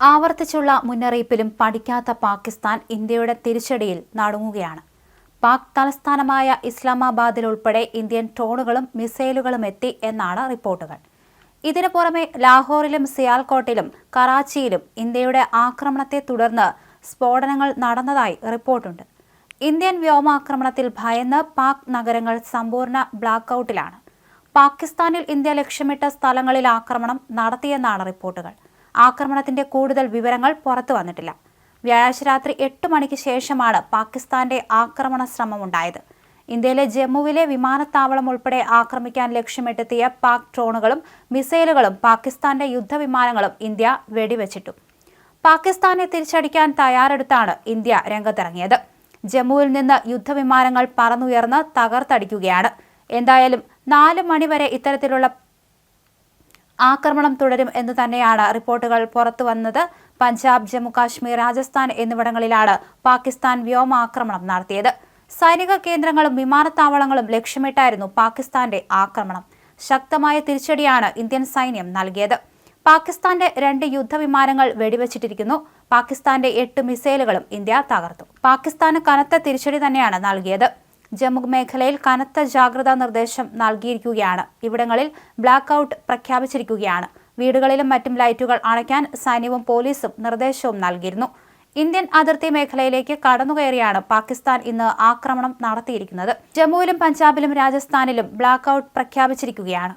ആവർത്തിച്ചുള്ള മുന്നറിയിപ്പിലും പഠിക്കാത്ത പാകിസ്ഥാൻ ഇന്ത്യയുടെ തിരിച്ചടിയിൽ നടങ്ങുകയാണ്. പാക് തലസ്ഥാനമായ ഇസ്ലാമാബാദിൽ ഉൾപ്പെടെ ഇന്ത്യൻ ഡ്രോണുകളും മിസൈലുകളും എത്തി എന്നാണ് റിപ്പോർട്ടുകൾ. ഇതിനു പുറമെ ലാഹോറിലും സിയാൽകോട്ടിലും കറാച്ചിയിലും ഇന്ത്യയുടെ ആക്രമണത്തെ തുടർന്ന് സ്ഫോടനങ്ങൾ നടന്നതായി റിപ്പോർട്ടുണ്ട്. ഇന്ത്യൻ വ്യോമാക്രമണത്തിൽ ഭയന്ന് പാക് നഗരങ്ങൾ സമ്പൂർണ ബ്ലാക്ക്ഔട്ടിലാണ്. പാകിസ്ഥാനിൽ ഇന്ത്യ ലക്ഷ്യമിട്ട സ്ഥലങ്ങളിൽ ആക്രമണം നടത്തിയെന്നാണ് റിപ്പോർട്ടുകൾ. ആക്രമണത്തിന്റെ കൂടുതൽ വിവരങ്ങൾ പുറത്തു വന്നിട്ടില്ല. വ്യാഴാഴ്ച രാത്രി എട്ട് മണിക്ക് ശേഷമാണ് പാകിസ്ഥാന്റെ ആക്രമണ ശ്രമമുണ്ടായത്. ഇന്ത്യയിലെ ജമ്മുവിലെ വിമാനത്താവളം ഉൾപ്പെടെ ആക്രമിക്കാൻ ലക്ഷ്യമിട്ടെത്തിയ പാക് ഡ്രോണുകളും മിസൈലുകളും പാകിസ്ഥാന്റെ യുദ്ധവിമാനങ്ങളും ഇന്ത്യ വെടിവെച്ചിട്ടു. പാകിസ്ഥാനെ തിരിച്ചടിക്കാൻ തയ്യാറെടുത്താണ് ഇന്ത്യ രംഗത്തിറങ്ങിയത്. ജമ്മുവിൽ നിന്ന് യുദ്ധവിമാനങ്ങൾ പറന്നുയർന്ന് തകർത്തടിക്കുകയാണ്. എന്തായാലും നാല് മണിവരെ ഇത്തരത്തിലുള്ള ആക്രമണം തുടരും എന്ന് തന്നെയാണ് റിപ്പോർട്ടുകൾ പുറത്തു വന്നത്. പഞ്ചാബ് ജമ്മു കാശ്മീർ രാജസ്ഥാൻ എന്നിവിടങ്ങളിലാണ് പാകിസ്ഥാൻ വ്യോമാക്രമണം നടത്തിയത്. സൈനിക കേന്ദ്രങ്ങളും വിമാനത്താവളങ്ങളും ലക്ഷ്യമിട്ടായിരുന്നു പാകിസ്ഥാന്റെ ആക്രമണം. ശക്തമായ തിരിച്ചടിയാണ് ഇന്ത്യൻ സൈന്യം നൽകിയത്. പാകിസ്ഥാന്റെ രണ്ട് യുദ്ധവിമാനങ്ങൾ വെടിവെച്ചിട്ടിരിക്കുന്നു. പാകിസ്ഥാന്റെ എട്ട് മിസൈലുകളും ഇന്ത്യ തകർത്തു. പാകിസ്ഥാന് കനത്ത തിരിച്ചടി തന്നെയാണ് നൽകിയത്. ജമ്മു മേഖലയിൽ കനത്ത ജാഗ്രതാ നിർദ്ദേശം നൽകിയിരിക്കുകയാണ്. ഇവിടങ്ങളിൽ ബ്ലാക്ക് ഔട്ട് പ്രഖ്യാപിച്ചിരിക്കുകയാണ്. വീടുകളിലും മറ്റും ലൈറ്റുകൾ അണയ്ക്കാൻ സൈന്യവും പോലീസും നിർദ്ദേശവും നൽകിയിരുന്നു. ഇന്ത്യൻ അതിർത്തി മേഖലയിലേക്ക് കടന്നുകയറിയാണ് പാകിസ്ഥാൻ ഇന്ന് ആക്രമണം നടത്തിയിരിക്കുന്നത്. ജമ്മുവിലും പഞ്ചാബിലും രാജസ്ഥാനിലും ബ്ലാക്ക് ഔട്ട് പ്രഖ്യാപിച്ചിരിക്കുകയാണ്.